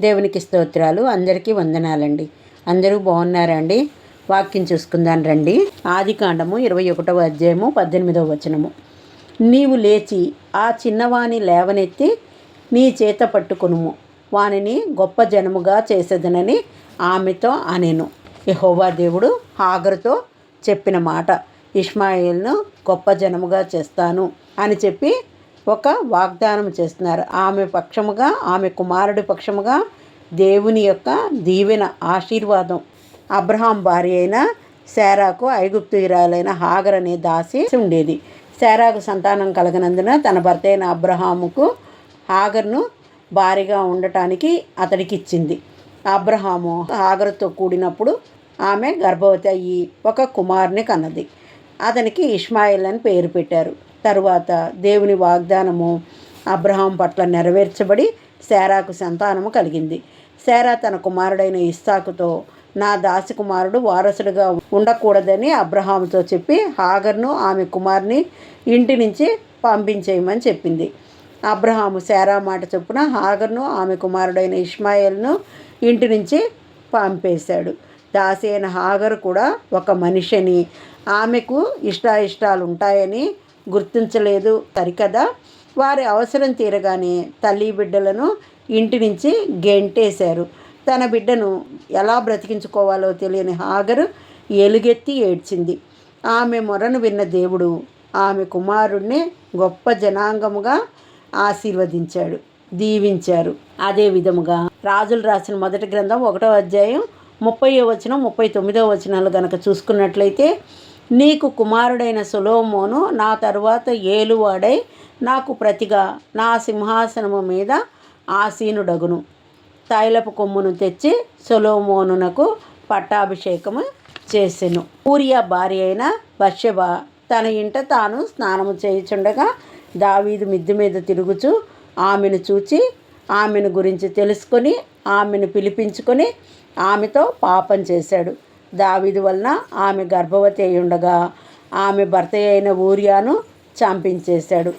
దేవునికి స్తోత్రాలు. అందరికీ వందనాలండి. అందరూ బాగున్నారా అండి వాక్యం చూసుకుందాం రండి. ఆది కాండము ఇరవై ఒకటవ అధ్యాయము పద్దెనిమిదవ వచనము. నీవు లేచి ఆ చిన్నవాని లేవనెత్తి నీ చేత పట్టుకునుము. వానిని గొప్ప జనముగా చేసేదనని ఆమెతో అనేను. యహోవా దేవుడు హాగరుతో చెప్పిన మాట. ఇష్మాయిల్ను గొప్ప జనముగా చేస్తాను అని చెప్పి ఒక వాగ్దానం చేస్తున్నారు. ఆమె పక్షముగా ఆమె కుమారుడి పక్షముగా దేవుని యొక్క దీవెన ఆశీర్వాదం. అబ్రహాం భార్య అయిన శారాకు ఐగుప్తురాలైన హాగర్ అనే దాసి ఉండేది. శారాకు సంతానం కలగనందున తన భర్త అయిన అబ్రహాముకు హాగర్ను భారీగా ఉండటానికి అతడికి ఇచ్చింది అబ్రహాము హాగర్తో కూడినప్పుడు ఆమె గర్భవతి అయ్యి ఒక కుమారుని కన్నది. అతనికి ఇష్మాయిల్ అని పేరు పెట్టారు. తరువాత దేవుని వాగ్దానము అబ్రహాం పట్ల నెరవేర్చబడి శారాకు సంతానము కలిగింది. శారా తన కుమారుడైన ఇస్సాకుతో నా దాసి కుమారుడు వారసుడిగా ఉండకూడదని అబ్రహాముతో చెప్పి హాగర్ను ఆమె కుమారుని ఇంటి నుంచి పంపించేయమని చెప్పింది. అబ్రహాము శారా మాట చొప్పున హాగర్ను ఆమె కుమారుడైన ఇష్మాయిల్ను ఇంటి నుంచి పంపేశాడు. దాసి అయిన హాగర్ కూడా ఒక మనిషిని ఆమెకు ఇష్టాయిష్టాలు ఉంటాయని గుర్తించలేదు. సరికదా? వారి అవసరం తీరగానే తల్లి బిడ్డలను ఇంటి నుంచి గెంటేశారు. తన బిడ్డను ఎలా బ్రతికించుకోవాలో తెలియని హాగరు ఎలుగెత్తి ఏడ్చింది. ఆమె మొరను విన్న దేవుడు ఆమె కుమారుణ్ణి గొప్ప జనాంగముగా ఆశీర్వదించాడు దీవించారు. అదే విధముగా రాజులు రాసిన మొదటి గ్రంథం ఒకటో అధ్యాయం ముప్పై వచనం ముప్పై తొమ్మిదో వచనాలు గనక చూసుకున్నట్లయితే నీకు కుమారుడైన సులోమోను నా తరువాత ఏలువాడై నాకు ప్రతిగా నా సింహాసనము మీద ఆసీనుడగును. తైలపు కొమ్మును తెచ్చి సొలోమోనునకు పట్టాభిషేకము చేసెను. ఊరియా భార్య అయిన బషబ తన ఇంట తాను స్నానము చేయుచుండగా దావీదు మిద్దు మీద తిరుగుచు ఆమెను చూచి ఆమెను గురించి తెలుసుకొని ఆమెను పిలిపించుకొని ఆమెతో పాపం చేశాడు. దావీదు వలన ఆమె గర్భవతి అయి ఉండగా ఆమె భర్త అయిన ఊరియాను చంపించేశాడు.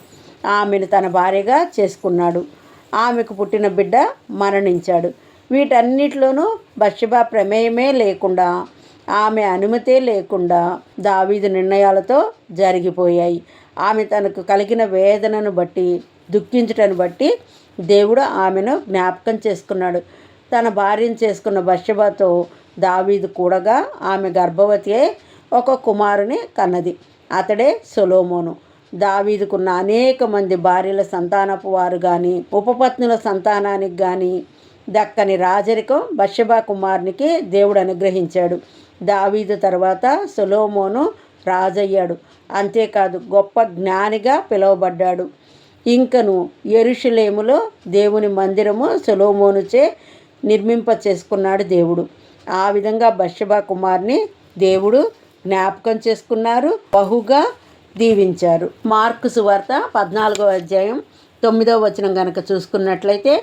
ఆమెను తన భార్యగా చేసుకున్నాడు. ఆమెకు పుట్టిన బిడ్డ మరణించాడు. వీటన్నిటిలోనూ బషబా ప్రమేయమే లేకుండా ఆమె అనుమతే లేకుండా దావీదు నిర్ణయాలతో జరిగిపోయాయి. ఆమె తనకు కలిగిన వేదనను బట్టి దుఃఖించుటను బట్టి దేవుడు ఆమెను జ్ఞాపకం చేసుకున్నాడు. తన భార్యను చేసుకున్న బషబతో దావీదు కూడగా ఆమె గర్భవతి ఒక కుమారుని కన్నది. అతడే సొలోమోను. దావీదుకున్న అనేక మంది భార్యల సంతానపు వారు కానీ ఉపపత్నుల సంతానానికి కానీ దక్కని రాజరికం బషబా కుమారునికి దేవుడు అనుగ్రహించాడు. దావీదు తర్వాత సొలోమోను రాజయ్యాడు. అంతేకాదు గొప్ప జ్ఞానిగా పిలువబడ్డాడు. ఇంకను ఎరుషులేములో దేవుని మందిరము సొలోమోనుచే నిర్మింప చేసుకున్నాడు దేవుడు. ఆ విధంగా బషబా కుమార్ని దేవుడు జ్ఞాపకం చేసుకున్నారు బహుగా దీవించారు. మార్కు సువార్త పద్నాలుగో అధ్యాయం తొమ్మిదో వచనం కనుక చూసుకున్నట్లయితే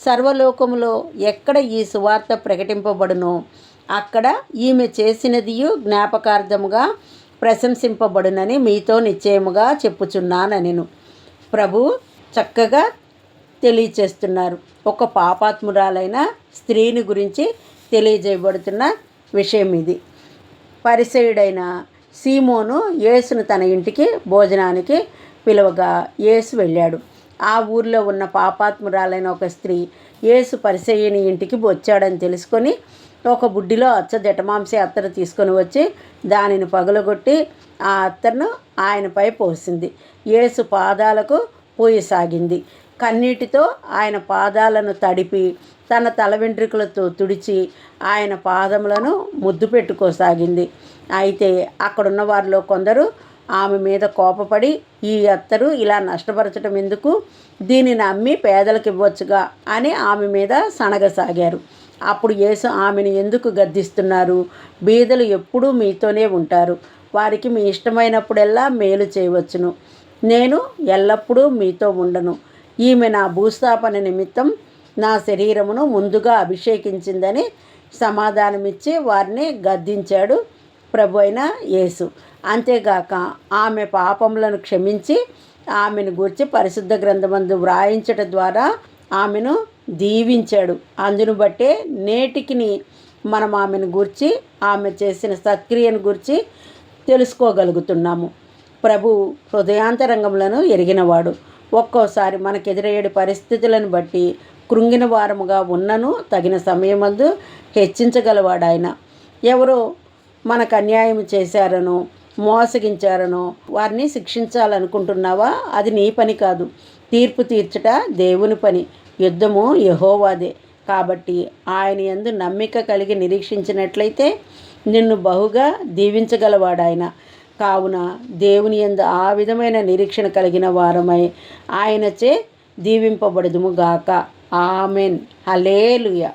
సర్వలోకములో ఎక్కడ ఈ సువార్త ప్రకటింపబడునో అక్కడ ఈమె చేసినదియు జ్ఞాపకార్థముగా ప్రశంసింపబడునని మీతో నిశ్చయముగా చెప్పుచున్నానెను ప్రభు చక్కగా తెలియచేస్తున్నారు. ఒక పాపాత్మురాలైన స్త్రీని గురించి తెలియజేయబడుతున్న విషయం ఇది. పరిసయుడైన సీమోను యేసును తన ఇంటికి భోజనానికి పిలువగా యేసు వెళ్ళాడు. ఆ ఊర్లో ఉన్న పాపాత్మురాలైన ఒక స్త్రీ యేసు పరిసయ్యని ఇంటికి వచ్చాడని తెలుసుకొని ఒక బుడ్డిలో అచ్చ జటమాంసే అత్తరు తీసుకొని వచ్చి దానిని పగులగొట్టి ఆ అత్తరును ఆయనపై పోసింది. యేసు పాదాలకు పోయసాగింది. కన్నీటితో ఆయన పాదాలను తడిపి తన తల వెంట్రుకలతో తుడిచి ఆయన పాదములను ముద్దు పెట్టుకోసాగింది. అయితే అక్కడున్న వారిలో కొందరు ఆమె మీద కోపపడి ఈ అత్తరు ఇలా నష్టపరచడం ఎందుకు? దీనిని అమ్మి పేదలకు ఇవ్వచ్చుగా అని ఆమె మీద సనగసాగారు అప్పుడు యేసు ఆమెను ఎందుకు గద్దిస్తున్నారు? బీదలు ఎప్పుడూ మీతోనే ఉంటారు. వారికి మీ ఇష్టమైనప్పుడెల్లా మేలు చేయవచ్చును. నేను ఎల్లప్పుడూ మీతో ఉండను. ఈమె నా భూస్థాపన నిమిత్తం నా శరీరమును ముందుగా అభిషేకించిందని సమాధానమిచ్చి వారిని గద్దించాడు ప్రభు అయిన యేసు. అంతేగాక ఆమె పాపములను క్షమించి ఆమెను గూర్చి పరిశుద్ధ గ్రంథమందు వ్రాయించడం ద్వారా ఆమెను దీవించాడు. అందును బట్టే నేటికిని మనం ఆమెను గురించి ఆమె చేసిన సక్రియను గురించి తెలుసుకోగలుగుతున్నాము. ప్రభు హృదయాంతరంగములను ఎరిగినవాడు. ఒక్కోసారి మనకు ఎదురయ్యే పరిస్థితులను బట్టి కృంగిన వారముగా ఉన్నను తగిన సమయమందు హెచ్చించగలవాడాయన. ఎవరో మనకు అన్యాయం చేశారనో మోసగించారనో వారిని శిక్షించాలనుకుంటున్నావా? అది నీ పని కాదు. తీర్పు తీర్చట దేవుని పని. యుద్ధము యహోవాదే. కాబట్టి ఆయన యందు నమ్మిక కలిగి నిరీక్షించినట్లయితే నిన్ను బహుగా దీవించగలవాడాయన. కావున దేవుని యందు ఆ విధమైన నిరీక్షణ కలిగిన వారమై ఆయనచే దీవింపబడదుము గాక. ఆమెన్. హలేలుయ